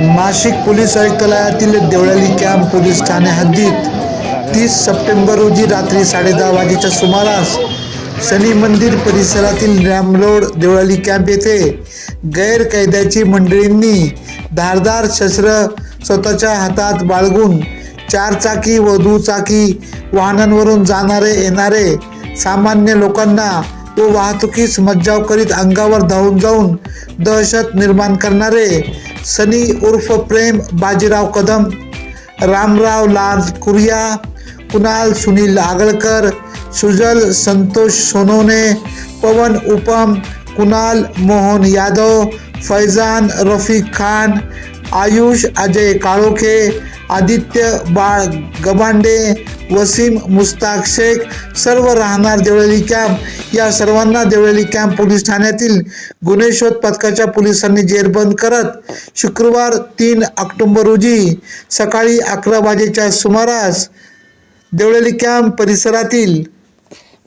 Nashik police आयुक्तालयातील Deolali camp police ठाणे हद्दीत तीस सप्टेंबर रोजी रात्री साडेदहा वाजेच्या सुमारास शनी मंदिर परिसरातील रॅम रोड देवळाली कॅम्प येथे गैरकायद्याची मंडळींनी धारदार शस्त्र स्वतःच्या हातात बाळगून चारचाकी व दुचाकी वाहनांवरून जाणारे येणारे सामान्य लोकांना व वाहतुकीस मज्जाव करीत अंगावर धावून जाऊन दहशत निर्माण करणारे सनी उर्फ प्रेम बाजीराव कदम रामराव लाल कुरिया कुणाल सुनील आगळकर सुजल संतोष सोनोने पवन उपम कुणाल मोहन यादव फैजान रफीक खान आयुष अजय काळोखे आदित्य बाळ गबांडे वसीम मुस्ताक शेख सर्व राहणार देवळली कॅम्प या सर्वांना देवळली कॅम्प पोलीस ठाण्यातील गुन्हे शोध पथकाच्या पोलिसांनी जेरबंद करत शुक्रवार तीन ऑक्टोंबर रोजी सकाळी अकरा वाजेच्या सुमारास देवळली कॅम्प परिसरातील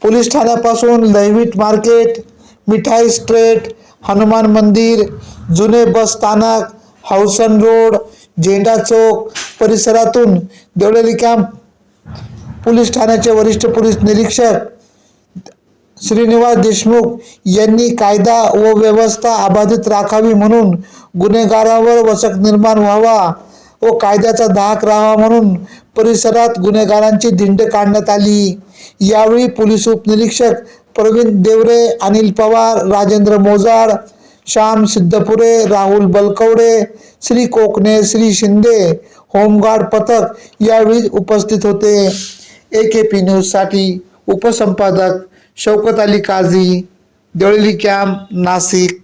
पोलीस ठाण्यापासून लयवीट मार्केट मिठाई स्ट्रेट हनुमान मंदिर जुने बस स्थानक हाऊसन रोड झेंडा चौक परिसरातून देवळेली कॅम्प पोलीस ठाण्याचे वरिष्ठ पोलीस निरीक्षक श्रीनिवास देशमुख यांनी कायदा व व्यवस्था अबाधित राखावी म्हणून गुन्हेगारावर वचक निर्माण व्हावा व कायद्याचा धाक राहावा म्हणून परिसरात गुन्हेगारांची दिंड काढण्यात आली. यावेळी पोलीस उपनिरीक्षक प्रवीण देवरे अनिल पवार राजेंद्र मोजाड श्याम सिद्धपुरे राहुल बलकवडे श्री कोकणे श्री शिंदे होमगार्ड पथक यावेळी उपस्थित होते. ए के पी न्यूजसाठी उपसंपादक शौकत अली काझी देवळी कॅम्प नाशिक.